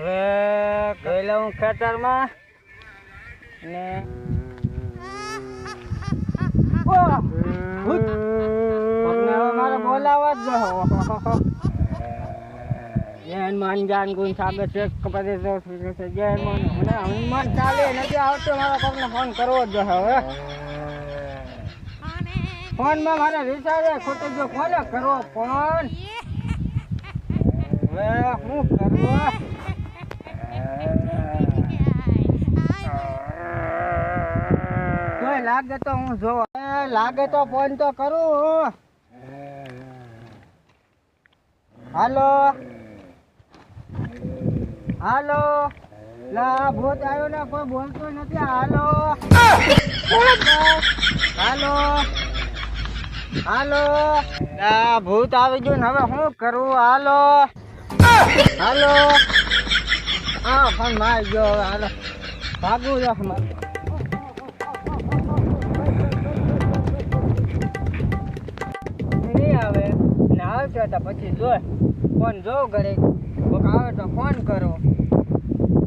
હવે ગઈ લઉં ખેતરમાં. ને બોલાવવા જ જો જય જાન ગુણ સાગર છે કપડે તો મને ચાલે, નથી આવતો, મારા કોકને ફોન કરવો જ હવે ફોનમાં મારે રિચાર્જ ખોટું જો કોને કરવો ફોન? હવે શું કરવું લાગે તો હું જોવો લાગે તો ફોન તો કરું હાલો. હાલો. લા, ભૂત આવ્યો ને, કોઈ બોલતો નથી. હાલો. હાલો. હાલો. લા, ભૂત આવી ગયું ને, હવે શું કરું? હાલો. હાલો. હા પણ મારી ગયો. હાલો. ભાગવું છે આવશે તો પછી જો ફોન જો ઘરે. કોક આવે તો ફોન કરો.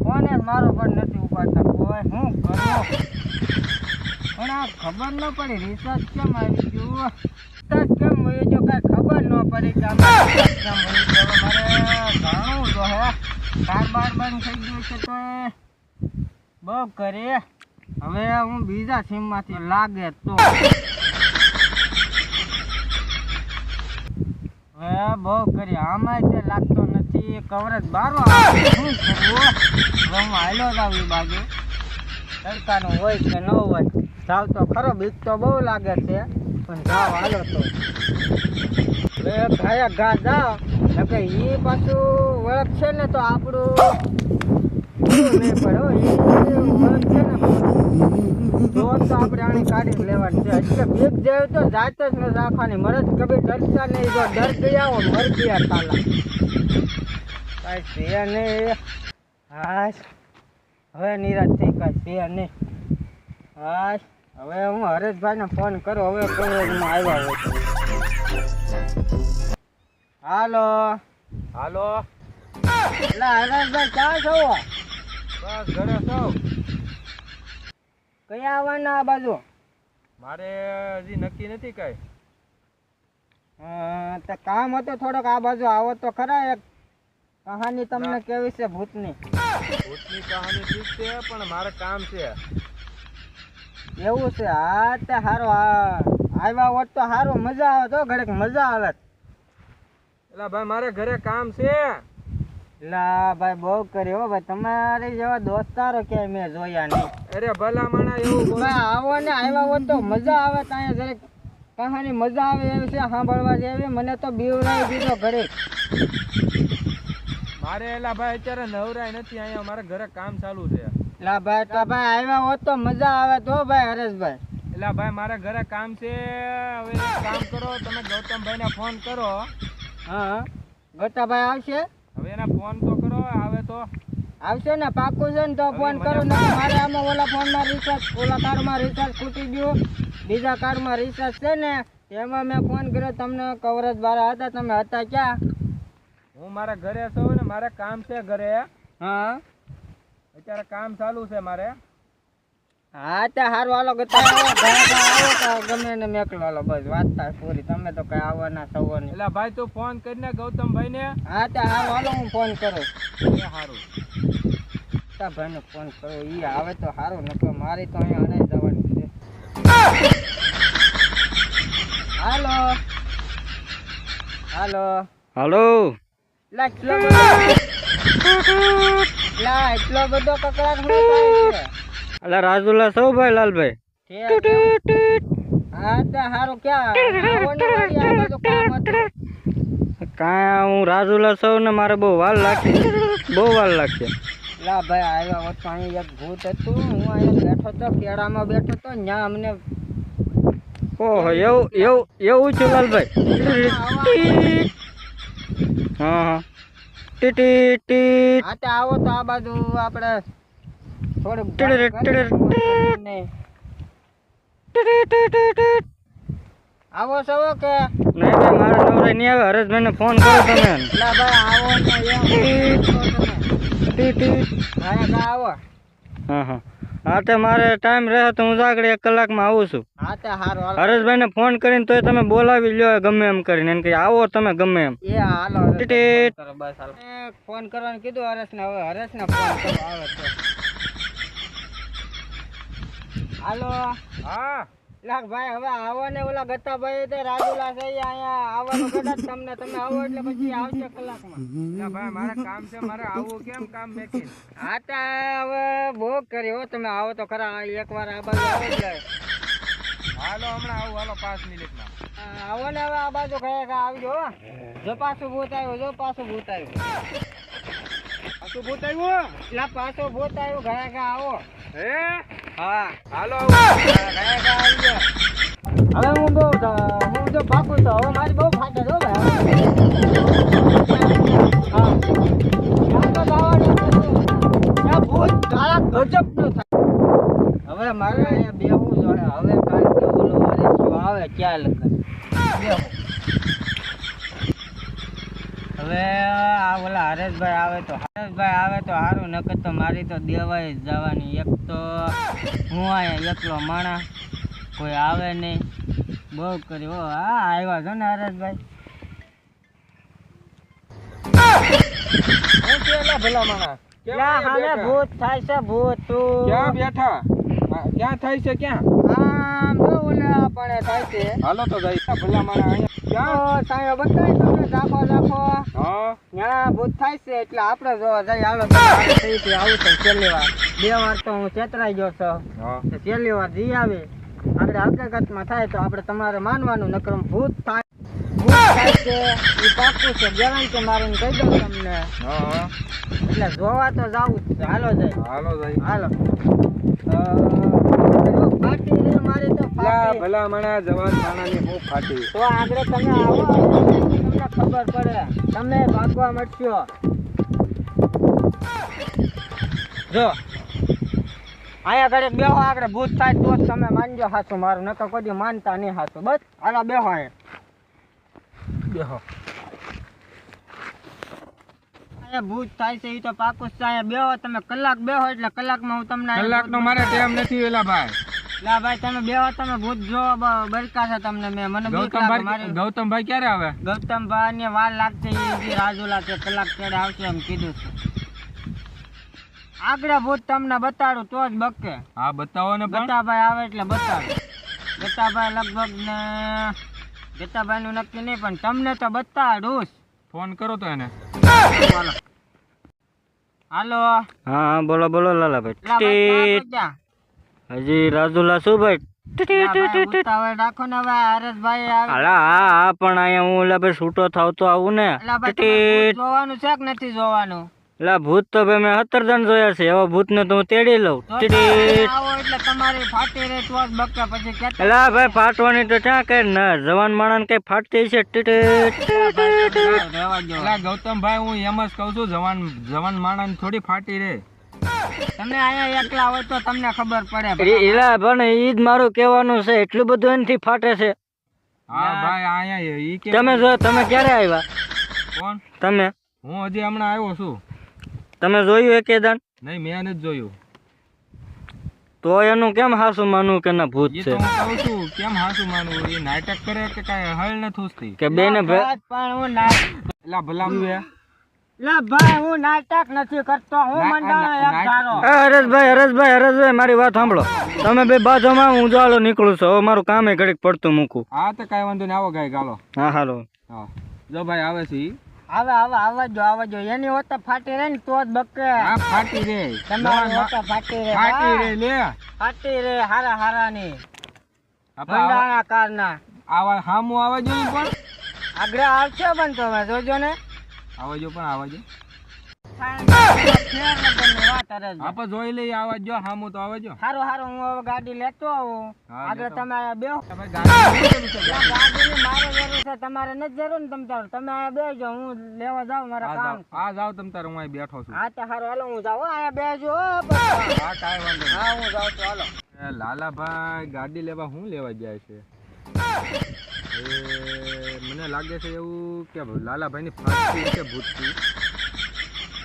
ફોન જ મારો પણ નથી ઉપાડતા. કોઈ હું કરું પણ આ ખબર ન પડી. રિસર્ચ કેમ આવી ગયું? રિસર્ચ કેમ હોય જો કાંઈ ખબર ન પડી કે? મારે જાણવું જો હે. કાર બાર બંધ થઈ ગયું છે તો બહુ કરીએ હવે હું બીજા સીમમાંથી લાગે તો. હવે બહુ કરી. આમાં તે લાગતો નથી. કવરેજ બારો શું હું હાલ્યો જાવ એ બાજુ. તડકાનું હોય કે ન હોય, જાવ તો ખરો. બીક તો બહુ લાગે છે, પણ જાવ હાલો તો. હવે ગાયા ગા જાવ કે એ પાછું વળખ છે ને તો આપણું. નહીં પડે એ વળખ છે ને તો આપણે આની કાઢી લેવાની છે. એટલે બીક જાય તો જાત જ ન રાખવાની. મરદ કભી ડરતા નહીં. જો ડર ગયા હો મર ગયા તાલા કાંઈ છે નહીં. હાશ. હવે નિરાશ થઈ કાંઈ છે નહીં. હાશ. હવે હું હરેશભાઈને ફોન કરું. હવે કોલેજમાં આવ્યા હોય હાલો. હાલો. એટલે હરેશભાઈ ક્યાં છો? બસ ઘરે સૌ કયા આવવાના આ બાજુ? મારે હજી નક્કી નથી કઈ. તો કામ હતું થોડોક આ બાજુ આવો તો ખરા એક કહાની તમને કેવી છે ભૂતની? ભૂતની કહાની ઠીક છે પણ મારે કામ છે. એવું છે? હા તે સારો આવ્યા હોત તો સારું મજા આવે તો ઘરે મજા આવે. એટલે ભાઈ મારે ઘરે કામ છે. લા ભાઈ બહુ કર્યો હો ભાઈ. તમારી જેવા દોસ્તારો ક્યાંય મેં જોયા નહીં. અરે ભલા માણા એવું બોલ. આવો ને આવ્યા હોત તો મજા આવે તો અહીંયા જરીક કહાની મજા આવે એવી છે સાંભળવા જેવી. મને તો બીવરાઈ દીધો ઘરે. મારે એલા ભાઈ અત્યારે નવરાય નથી અહીંયા મારે ઘરે કામ ચાલુ છે. લા ભાઈ તો ભાઈ આવ્યા હોત તો મજા આવે તો ભાઈ હરેશભાઈ. એલા ભાઈ મારે ઘરે કામ છે. હવે કામ કરો તમે ગૌતમભાઈને ફોન કરો. હા ગોટાભાઈ આવશે? હવે એના ફોન તો કરો આવે તો. આવશે ને પાકું છે ને તો ફોન કરો ને મારે આમાં ઓલા ફોનમાં રિચાર્જ ઓલા કારમાં રિચાર્જ ખૂટી ગયું. બીજા કારમાં રિચાર્જ છે ને એમાં મેં ફોન કર્યો તમને કવરેજ બારા હતા તમે હતા ક્યાં? હું મારા ઘરે છું ને મારે કામ છે ઘરે. હા. અત્યારે કામ ચાલુ છે મારે. હા તે હારું હાલો ગતા આવો તો ગમે ને મેકલો હાલો બસ વાતતા પૂરી. તમે તો કઈ આવવાના સવો નહીં એટલે ભાઈ તું ફોન કરીને ગૌતમભાઈને? હા તે હારું હાલો હું ફોન કરું. એ સારું તા ભાઈને ફોન કરો. ઈ આવે તો સારું નકર મારી તો અહીંયા અણે જવાની છે. હાલો. હાલો. હાલો. લા એટલો બધો લા એટલો બધો કકડાટ શું થાય છે? એટલે રાજુલા સૌ ભાઈ લાલભાઈ. છે. હા તે હારું ક્યાં? આવો ને વળી આ બધું કામ હતું. કાંઈ હું રાજુલા સૌ ને મારે બહુ વાર લાગશે. બહુ વાર લાગશે. લા ભાઈ આવ્યા હોત તો અહીં એક ભૂત હતું. હું અહીંયા બેઠો તો કેળામાં બેઠો તો ત્યાં અમને ઓહો એવું એવું એવું છે લાલભાઈ. હા હા. ટીટી ટી હા તે આવો તો આ બાજુ આપણે થોડુંક ટીડી ટીડી ને આવો છો કે? નહીં ભાઈ મારે નવરાઈ નહીં આવે. હરેશભાઈને ફોન કરો તમે. ભાઈ આવો ને આવો? હા હા. હા તે મારે ટાઈમ રહે તો હું આગળ એક કલાકમાં આવું છું. હા તે હારું હાલો. હરેશભાઈને ફોન કરીને તોય તમે બોલાવી લ્યો ગમે એમ કરીને. એને કે આવો તમે ગમે એમ. એ હાલો ફોન બસ હાલો ફોન કરવાનું કીધું હરેશને હવે હરેશને ફોન કરો આવે તો. હાલો. હા. લાખ ભાઈ હવે આવો ને ઓલા ગત્તાભાઈ તે રાજુલા છે અહીંયા આવવાનું કદાચ તમને તમે આવો એટલે પછી આવશે કલાકમાં. ના ભાઈ મારે કામ છે મારે આવું કેમ કામ મેકી હા તો હવે ભોગ કર્યો હો તમે આવો તો ખરા એકવાર આ બાજુ આવો જાય. હાલો હમણાં આવું હાલો પાંચ મિનિટમાં. આવો ને હવે આ બાજુ ગયા આવજો. જો પાછું ભૂત આવ્યું જો પાછું ભૂત આવ્યું. પાછું ભૂત આવ્યું? એટલે પાછું ભૂત આવ્યું ઘરે આવો. હે? હા હાલો હા, હવે હું બહુ હું જો પાકું તો હવે મારી બહુ ફાટે જો ભાઈ. હા. ભૂત તારા ગજબનું થાય. હવે મારે અહીંયા બેહવું જોઈએ હવે કારણ કે ઓલો હરીશું આવે ક્યાં લગન? બેહું હવે આ ઓલા હરેશભાઈ આવે તો હરેશભાઈ આવે તો સારું નકર તો મારી તો દેવાય જ જવાની. એક તો હું અહીંયા એકલો માણા કોઈ આવે નહીં. બહુ કરી હો હા આવ્યા છો ને હરેશભાઈ? ભલા માણસ. ક્યાં હાલે ભૂત થાય છે ભૂત તું. ક્યાં બેઠા? ક્યાં થાય છે ક્યાં? આમ જો ઓલા પણ થાય છે. હાલો તો જાય ભલા માણા અહીંયા. ક્યાં તો સાયો બતાવી તમે રાખો રાખો હા. ભૂત થાય છે એટલે આપણે જોવા જઈએ હાલો આવું છે છેલ્લી વાર. બે વાર તો હું ચેતરાઈ ગયો છું. છેલ્લી વાર જઈ આવે. આપણે હકીકતમાં થાય તો આપણે તમારે માનવાનું નકરમ ભૂત થાય. ભૂત થાય છે એ પાકું છે ગેરંટી મારીને કહી દઉં તમને. હા હા. એટલે જોવા તો જવું જ છે. હાલો જાય હાલો જાય હાલો. જો તો ભલા મણા જવાન માણસની હું ફાટી તો આગળ તમે આવો તમને ખબર પડે. તમે ભાગવા મળશો. જો. અહીંયા ઘરે બેહો આગળ ભૂત થાય તો જ તમે માનજો હાચું મારું નકર કોઈ માનતા નહીં હાચું. બસ હાલો બેહો અહીંયા. બેહો. ભૂત થાય છે એ તો પાકું છે અહીંયા બેહો તમે કલાક બેહો એટલે કલાકમાં હું તમને કલાક કલાકનો મારે ટાઈમ નથી વેલા ભાઈ. લા ભાઈ તમે બેહો તમે ભૂત જોવો બરકા છે તમને મેં. મને ગૌતમભાઈ ગૌતમભાઈ ક્યારે આવે? ગૌતમભાઈ ને વાર લાગશે એ જે રાજુલા છે કલાક ચડે આવશે એમ કીધું છે. આગળ ભૂત તમને બતાડું તો જ બકે. હા બતાવો ને પણ. ગતાભાઈ આવે એટલે બતાડું. ગતાભાઈ લગભગ ને ગતાભાઈ નું નક્કી નહીં પણ તમને તો બતાડું જ. ફોન કરો તો એને. હાલો. હા બોલો બોલો લાલાભાઈ. હજી રાજુલા શું ભાઈ? ભાઈ, ને હવે હરેશભાઈ અલા હા હા પણ અહીંયા હું ભાઈ છૂટો થાવ તો આવું ને. ભાઈ ભૂત જોવાનું છે કે નથી જોવાનું? લા ભૂત તો ભાઈ મેં સત્તર જણ જોયા છે. એવા ભૂતને તો હું તેડી લઉં. તો એટલે તમારી ફાટી રહે તો જ પછી કેતા અલા ભાઈ ફાટવાની તો ક્યાં કઈ ના જવાન માણસ કઈ ફાટતી છે. રહેવા દો હું એમ જ કહું છું જવાન જવાન માણસ થોડી ફાટી રે તમે અહીંયા એકલા હોય તો તમને ખબર પડે એલા પણ ઈ જ મારું કહેવાનું છે એટલું બધું એનથી ફાટે છે. હા ભાઈ અહીંયા ઈ કે તમે જો તમે ક્યારે આવ્યા? કોણ? તમે? હું હજી હમણાં આવ્યો છું. તમે જોયું એકે દાન નહીં મેં નથી જોયું. તો એનું કેમ હાસુ માનવું કે ના ભૂત છે? હું કહું છું કેમ હાસુ માનવું? એ નાટક કરે કે કાંઈ હળ નથી કે બેને બસ પણ હું ના એલા ભલા બે ભાઈ હું નાટક નથી કરતો હું હરેશભાઈ હરેશભાઈ હરેશભાઈ મારી વાત સાંભળો. તમે બે બાજુમાં હું જાલો નીકળું છું. હવે મારું કામે ઘડીક પડતું મૂકું. હા તો કાંઈ વાંધો નહીં. આવો ગાય ગાલો. હા હાલો. જો ભાઈ આવે છે ઈ. આવે આવે જો આવવા જો. એની હોત ફાટી રહે ને તો જ બકે. ફાટી રે તમારી હોત ફાટી રહે. ફાટી રે લે. ફાટી રહે હારા હારા ની આવા- મંડાણા કારના આવા હામું જોઈએ પણ. આગળ આવશે પણ તમે જોજો ને. આવવા જો પણ આવવા જો ફેર લગનની વાત કરે છે. આપણે જોઈ લઈએ આવા હામું તો આવવા જો હારું હારું હું હવે ગાડી લેતો આવું. આગળ તમે બેહો. ગાડી લઈ મારે જરૂર છે તમારે નથી જરૂર ને તમ તાર. તમે અહીંયા બેસજો હું લેવા જાવ મારા કામ આ જાઓ તમ તારે હું અહીં બેઠો છું. હા તો હારું હાલો હું હો, અહીંયા બેસજો હા કાંઈ વાંધો હા હું જાઉં તો હાલો. લાલાભાઈ ગાડી લેવા હું લેવા જાય છે? એ મને લાગે છે એવું કે લાલાભાઈની ફાંસી છે ભૂતથી.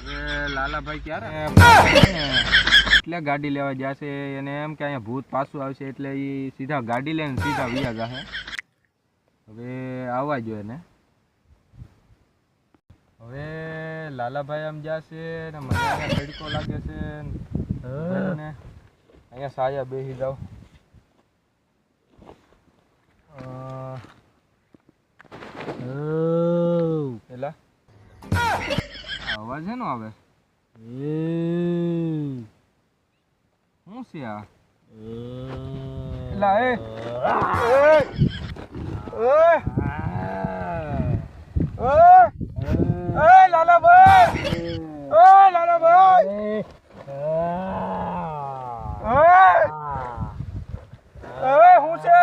હવે લાલાભાઈ ક્યારે? એટલે ગાડી લેવા જશે એને એમ કે અહીંયા ભૂત પાછું આવશે એટલે એ સીધા ગાડી લઈને સીધા વિયા જશે હવે આવવા જોઈએ ને હવે લાલાભાઈ આમ જશે ને મને અહીંયા તડકો લાગે છે ને. અહીંયા સાયા બેસી જાવ પેલા અવાજ એનો આવે શું છે આ એલા એ એ લાલાભાઈ એ લાલાભાઈ એ હું છે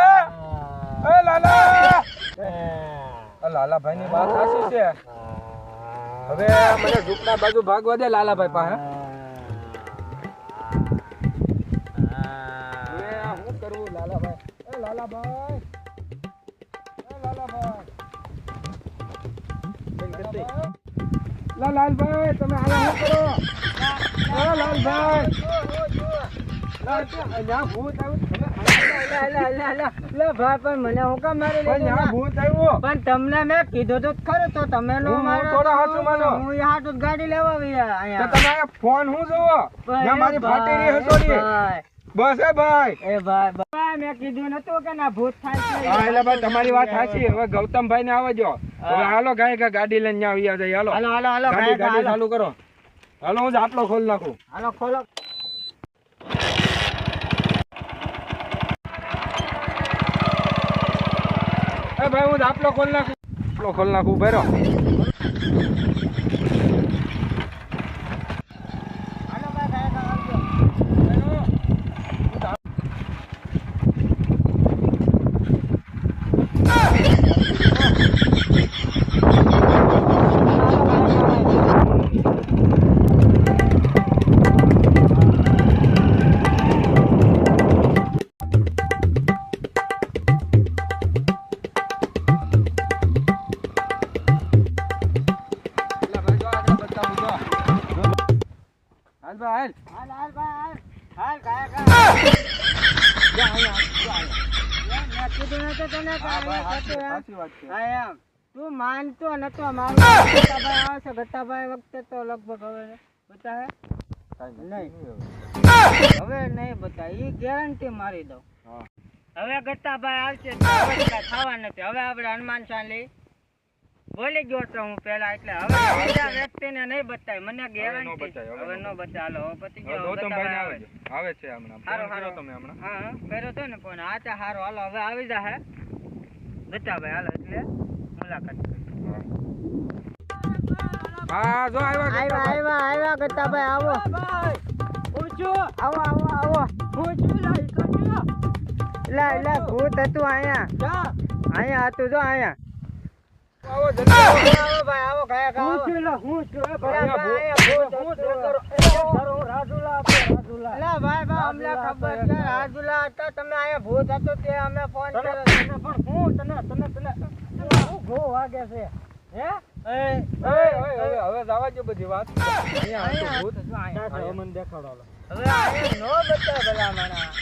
એ લાલા આ લાલાભાઈ ની વાત સાચી છે હવે મને ઝૂકના બાજુ ભાગવા દે લાલાભાઈ પાસે હવે આ શું કરવું લાલાભાઈ એ લાલાભાઈ એ લાલાભાઈ લા લાલભાઈ તમે આયા શું કરો લા લાલભાઈ લા અહીંયા ભૂત આવ્યું તમે લે ભાઈ પણ મને હું કામ મારી પણ લીધું અહીંયા ભૂત આવ્યું પણ તમને મેં કીધું તો ખરું તો તમે નો હું- હું માનો થોડા તો હાચું માનો. હું ઈ હાટું જ ગાડી લેવા આવી તો અહીંયા તમે અહીંયા ફોન હું જોવો મારી ફાટી રહી હસોડી બસ એ ભાઈ એ ભાઈ ભાઈ મેં કીધું નતું કે ના ભૂત થાય હા એટલે ભાઈ તમારી વાત સાચી હવે ગૌતમભાઈ ને આવજો હવે હાલો ગાય કે ગાડી લઈને ન્યા આવી જાય હાલો હાલો હાલો ગાડી ચાલુ કરો હાલો હું જાપલો ખોલ નાખું હાલો ખોલો જાપલો ખોલ નાખું. આપલો ખોલ નાખું ભેરો સાચી વાત છે. હા એમ. તું માનતો નતો માનતો ગટ્ટાભાઈ આવશે. ગટ્ટાભાઈ વખતે તો લગભગ હવે બતાવે. નહીં. હવે. નહીં બતા એ ગેરંટી મારી દઉં. હવે ગટ્ટાભાઈ આવશે થવા નથી. હવે આપણે હનુમાન ચાલી બોલી ગયો તો હું પેલા એટલે હવે બીજા વ્યક્તિને નહીં બતાય. મને ગેરંટી હવે નો બતાય. હાલો હવે ગયો ગટ્ટાભાઈ આવે છે આવે. છે હમણાં. હારો હારો. તમે હમણાં. હા હા કર્યો તો ને ફોન. હા તો હારો. હાલો હવે આવી જાહે. ગટ્ટાભાઈ હાલ એટલે મુલાકાત. હા જો આવ્યા આવ્યા આવ્યા ગટ્ટાભાઈ આવો. આવો આવો આવો. લા લા ભૂત હતું અહીંયા. અહીંયા હતું જો અહીંયા. હવે જવા જો બધી વાત. મને દેખાડો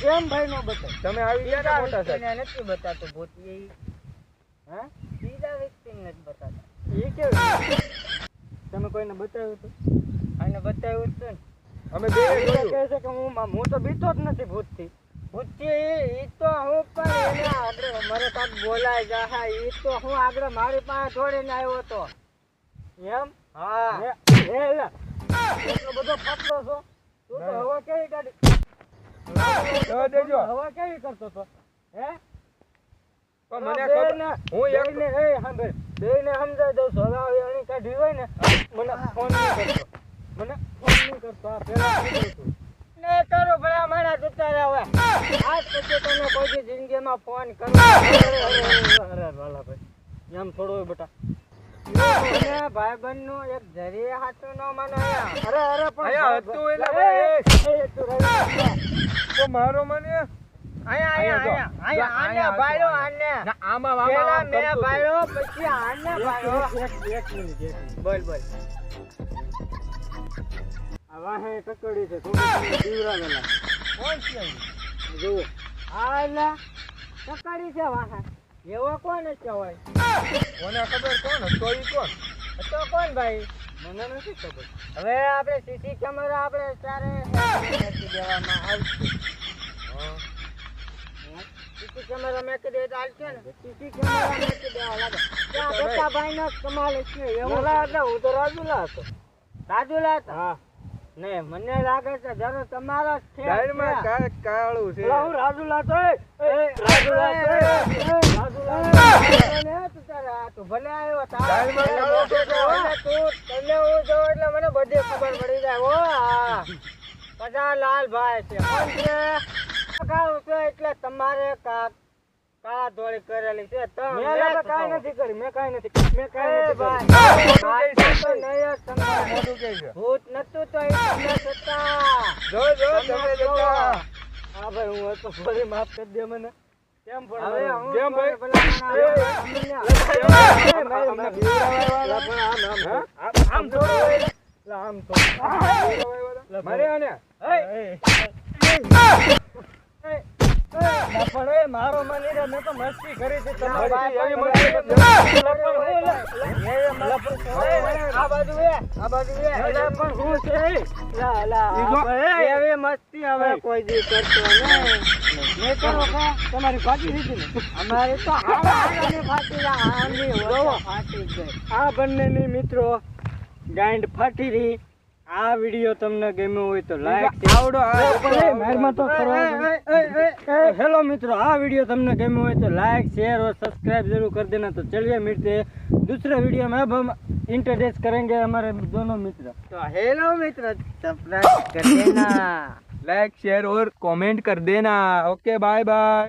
એમ ભાઈ નો બતાવ. તમે આવી ગયા મોટા નથી બતાતો ભૂત હે? બીજા વ્યક્તિને નથી બતાતા એ કેવું તમે કોઈને બતાવ્યું હતું આને બતાવ્યું છે ને. અમે બે કહે છે કે હું હું તો બીતો જ નથી ભૂતથી. ભૂતથી એ તો હું પણ એને આગળ મારે કાંક બોલાય જા હા એ તો હું આગળ મારી પાસે દોડીને આવ્યો હતો. એમ? હા. હે? બધો ફાટલો છો? તું તો હવા કેવી કાઢી? હવા કેવી કરતો તો હે? પણ મને ખબર હું એક બેયને- એ સાંભળ, સમજાવી દઉં છું. હવે એની કાઢી હોય ને મને ફોન નહીં કરતો મને ફોન નહીં કરતો આ. ને કરો ભલા મારા જતા રહ્યા હવે આજ પછી તને કોઈ જિંદગીમાં ફોન કરું અરે એમ થોડું બેટા ભાઈબંધનું એક જરી હાથું ન માનો અહીંયા. અરે અરે પણ હતું એટલે. તો મારો મને હતું. એવો કોણ કહેવાય કોને ખબર કોણ હતો કોણ? તો કોણ ભાઈ? મને નથી ખબર. હવે આપણે સીસી કેમેરા આપણે અત્યારે દેવામાં આવશે. સીસી કેમેરા મેકી દે તો હાલશે ને. સીસી કેમેરા મેકી દેવા લાગે ત્યાં બેટા ભાઈ કમાલ છે એવું એટલે હું તો રાજુલા હતો. રાજુલા હતા? હા. ને મને લાગે છે જરૂર તમારો છે ડાયરમાં કાંઈક કાળું છે. હું રાજુલા તો એ, એ, રાજુલા તો એ, એ, રાજુલા તો એ, ને તું તારે આ તું ભલે આવ્યો તારા ડાયરમાં ભલે કાળો છે મોટો તો. છે. તું. તને હું જોઉં એટલે મને બધી ખબર પડી જાય. ઓ આ બધા લાલભાઈ છે. કોણ છે કાળું એટલે તમારે કાળા ધોળી કરેલી છે તમે મેં કાંઈ નથી કરી મેં કાઈ નથી કરી મેં કાઈ નથી કરી ભૂત નતું તો તમને જો જો તમે જતા હા ભાઈ હું તો ફરી માફ કરી દે મને કેમ પણ કેમ ભાઈ? આમ થોડું તો મારે આને પણ મસ્તી કરી હતી તમે એવી મસ્તી ભાઈ, કરી. લપણ હું લે. એ મસ્ત- આ બાજુ એ, આ બાજુ એ. એટલે પણ હું છે લા, લા, ઈ જો- આપણે એ- એવી મસ્તી હવે કોઈ દી કરતો નહીં. મેં તો તમારી ફાટી દીધી ને અમારી તો હારાની ફાટી આની ફાટી ગઈ. આ બંનેની મિત્રો ગાંડ ફાટી રહી આ વિડીયો તમને ગમ્યો હોય તો લાઈક આવડો આ મારમાં તો કરવા હેલો મિત્રો આ वीडियो તમને ગમ્યો હોય તો लाइक शेयर और सब्सक्राइब जरूर कर देना तो चलिए मिलते हैं दूसरे वीडियो में अब हम इंट्रोड्यूस करेंगे हमारे दोनों मित्र તો હેલો મિત્ર સબસ્ક્રાઇબ કરી દેના लाइक शेयर और कमेंट कर देना ओके बाय बाय